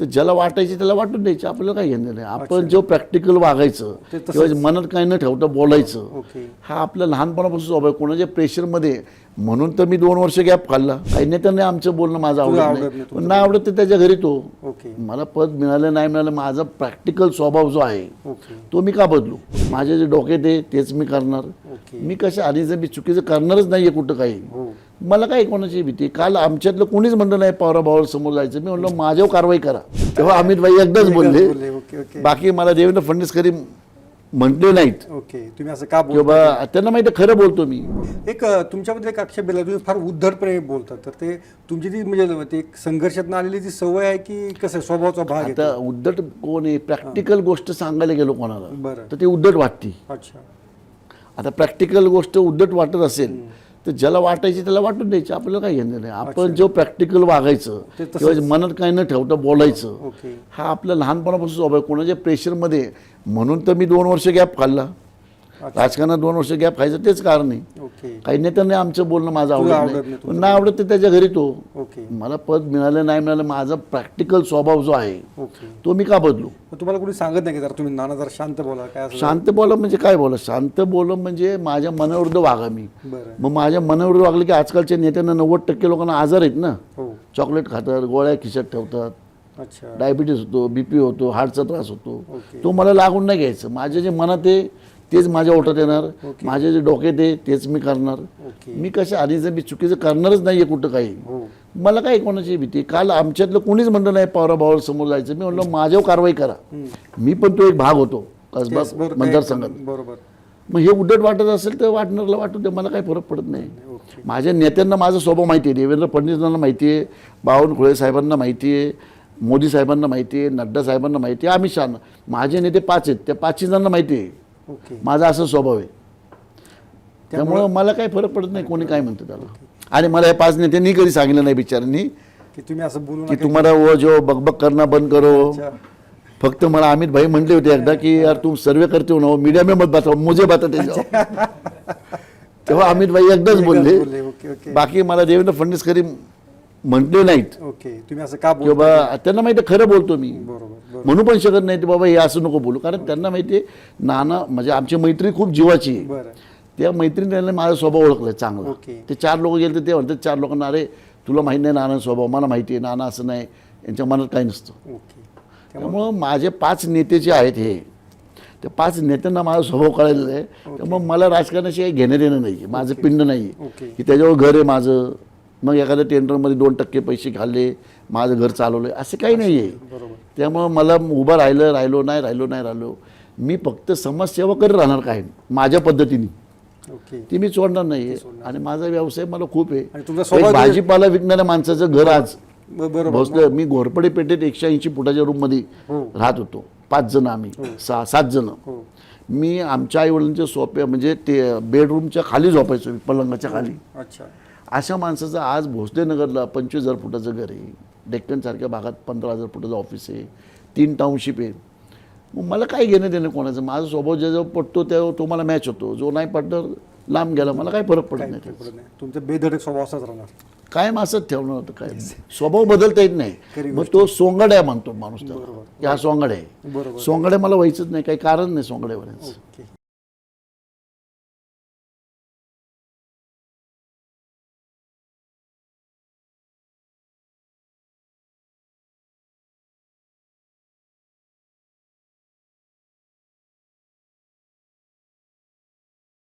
तर ज्याला वाटायची त्याला वाटून द्यायची आपल्याला काही घेणं नाही. आपण जो प्रॅक्टिकल वागायचं ते किंवा मनात काही न ठेवता बोलायचं हा आपल्या लहानपणापासून स्वभाव आहे. कोणाच्या प्रेशरमध्ये म्हणून तर मी दोन वर्ष गॅप खाल्ला. काही नेत्यांनी आमचं बोलणं माझं आवडत नाही. पण नाही आवडत तर त्याच्या घरी तो. मला पद मिळालं नाही मिळालं माझा प्रॅक्टिकल स्वभाव जो आहे तो मी का बदलू? माझे जे डोक्यात आहे तेच मी करणार. मी कशा आणि जर मी चुकीचं करणारच नाहीये कुठं काही. हो. मला काय कोणाची भीती? काल आमच्यातलं कोणीच म्हणलं नाही पवारा भावाला समोर जायचं. मी म्हणलं माझ्यावर कारवाई करा. तेव्हा अमित भाई एकदाच बोलले बाकी मला देवेंद्र फडणवीस कधी म्हटले नाहीत. ओके तुम्ही असं का बोल किंवा त्यांना माहिती खरं बोलतो मी. एक तुमच्याबद्दल एक आक्षेप दिला तुम्ही फार उद्धटपणे बोलतात तर ते तुमची ती म्हणजे ते एक संघर्षातून आलेली ती सवय आहे की कसं स्वभावाचा भाग आता उद्धट कोण आहे? प्रॅक्टिकल गोष्ट सांगायला गेलो कोणाला बरं. तर ती उद्धट वाटते. अच्छा. आता प्रॅक्टिकल गोष्ट उद्धट वाटत असेल तर ज्याला वाटायची त्याला वाटून द्यायची. आपल्याला काही घेणं नाही. आपण जो प्रॅक्टिकल वागायचं किंवा मनात काही न ठेवता बोलायचं हा आपल्या लहानपणापासून स्वभाव आहे. कोणाच्या प्रेशरमध्ये म्हणून तर मी दोन वर्ष गॅप खाल्ला राजकारणात दोन वर्ष गॅप खायचं तेच कारण आहे. काही नेत्यांनी आमचं बोलणं माझं आवडत नाही. पण नाही आवडत तर त्याच्या घरी तो. मला पद मिळालं नाही मिळालं माझा प्रॅक्टिकल स्वभाव जो आहे तो मी का बदलू? तुम्हाला कोणी सांगत नाही की जरा? तुम्ही नाना जरा शांत बोला काय शांत बोला म्हणजे काय बोला? शांत बोललं म्हणजे माझ्या मनाविरुद्ध वागा मी. मग माझ्या मनाविरुद्ध वागलं की आजकालच्या नेत्यांना नव्वद टक्के लोकांना आजार आहेत ना. हो. चॉकलेट खातात गोळ्या खिशात ठेवतात. अच्छा. डायबिटीस होतो बीपी होतो हार्टचा त्रास होतो. तो मला लागून नाही घ्यायचं. माझ्या जे मनात आहे तेच माझ्या ओठात येणार माझ्या जे डोक्यात आहे तेच मी करणार. मी कसं आणि जर मी चुकीचं करणारच नाहीये कुठं काही. हो. मला काय कोणाची भीती काल आमच्यातलं कोणीच म्हणलं नाही पवारा भावाला समोर जायचं. मी म्हणलं माझ्यावर कारवाई करा. मी पण तो एक भाग होतो कसबा मतदारसंघात. बरोबर. मग हे उद्धट वाटत असेल तर वाटणारला वाटू दे मला काही फरक पडत नाही. माझ्या नेत्यांना माझा स्वभाव माहिती आहे देवेंद्र फडणवीसांना माहिती आहे बावनकुळे साहेबांना माहिती आहे मोदी साहेबांना माहिती आहे नड्डा साहेबांना माहिती आहे अमित शहाना माझे नेते पाच आहेत त्या पाच जणांना माहिती आहे. माझा असा स्वभाव आहे. त्यामुळं मला काही फरक पडत नाही कोणी काय म्हणतं त्याला. आणि मला या पाच नेत्यांनी कधी सांगितलं नाही बिचारांनी की तुम्ही असं बोलू की तुम्हाला वो जो बकबक करना बंद करो. फक्त मला अमित भाई म्हणले होते एकदा की यार तुम सर्वे करते हो ना मीडिया में मत बताओ मुझे बताते जाओ. तेव्हा अमित भाई एकदाच बोलले. बाकी मला देवेंद्र फडणवीस कधी म्हटले नाहीत. ओके तुम्ही असं का किंवा त्यांना माहिती खरं बोलतो मी. बरोबर. म्हणू पण शकत नाही ते बाबा हे असं नको बोलू. कारण त्यांना माहिती आहे नाना म्हणजे आमची मैत्री खूप जीवाची आहे. त्या मैत्रिणी त्यांना माझा स्वभाव ओळखलाय चांगला. ते चार लोक गेले तर ते म्हणतात चार लोकांना अरे तुला माहिती नाही नाना स्वभाव. मला माहिती आहे नाना असं नाही. यांच्या मनात काही नसतं. त्यामुळं? माझे पाच नेते जे आहेत हे त्या पाच नेत्यांना माझा स्वभाव कळलेला आहे. त्यामुळं मला राजकारणाशी काही घेणं देणं नाही आहे माझं पिंड नाही आहे की त्याच्यावर घर आहे माझं. मग एखाद्या टेंडरमध्ये दोन टक्के पैसे खाल्ले माझं घर चालवलं असं काही नाही आहे त्यामुळं मला उभं राहिलं राहिलो नाही राहिलो नाही राहिलो. मी फक्त समाजसेवा करत राहणार काय माझ्या पद्धतीने. ती मी सोडणार नाही आणि माझा व्यवसाय मला खूप आहे. भाजीपाला विकणाऱ्या माणसाचं घर आज. भोसलं मी घोरपडे पेठेत एकशे ऐंशी फुटाच्या रूममध्ये हो. राहत होतो. पाच जण आम्ही. सहा सात जण. हो. मी आमच्या आईवडिलांच्या सोप्या म्हणजे ते बेडरूमच्या खाली झोपायचो पलंगाच्या खाली. अच्छा. अशा माणसाचं आज भोसले नगरला पंचवीस हजार फुटाचं घर आहे. डेक्कनसारख्या भागात पंधरा हजार फुटाचं ऑफिस आहे. तीन टाउनशिप आहे मग मला काय घेणं देणं कोणाचं? माझा स्वभाव ज्याजवळ पटतो त्या तो मला मॅच होतो. जो नाही पटणार लांब गेला मला काही फरक पडत नाही पडत तुमचं बेधडक स्वभाव असाच राहणार. कायम असंच ठेवणं होतं काय? स्वभाव बदलता येत नाही. मग तो सोंगड आहे म्हणतो माणूस त्याला की हा सोंगड आहे बरोबर. सोंगडे मला व्हायचंच नाही. काही कारण नाही सोंगडे होण्याचं ओके.